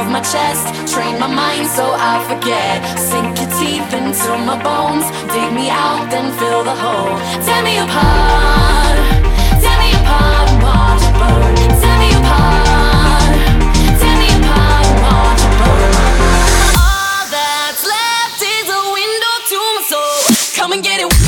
Of my chest. Train my mind so I forget. Sink your teeth into my bones. Dig me out, then fill the hole. Tear me apart. Tear me apart and watch it burn. Tear me apart. Tear me apart watch it burn. All that's left is a window to my soul. Come and get it.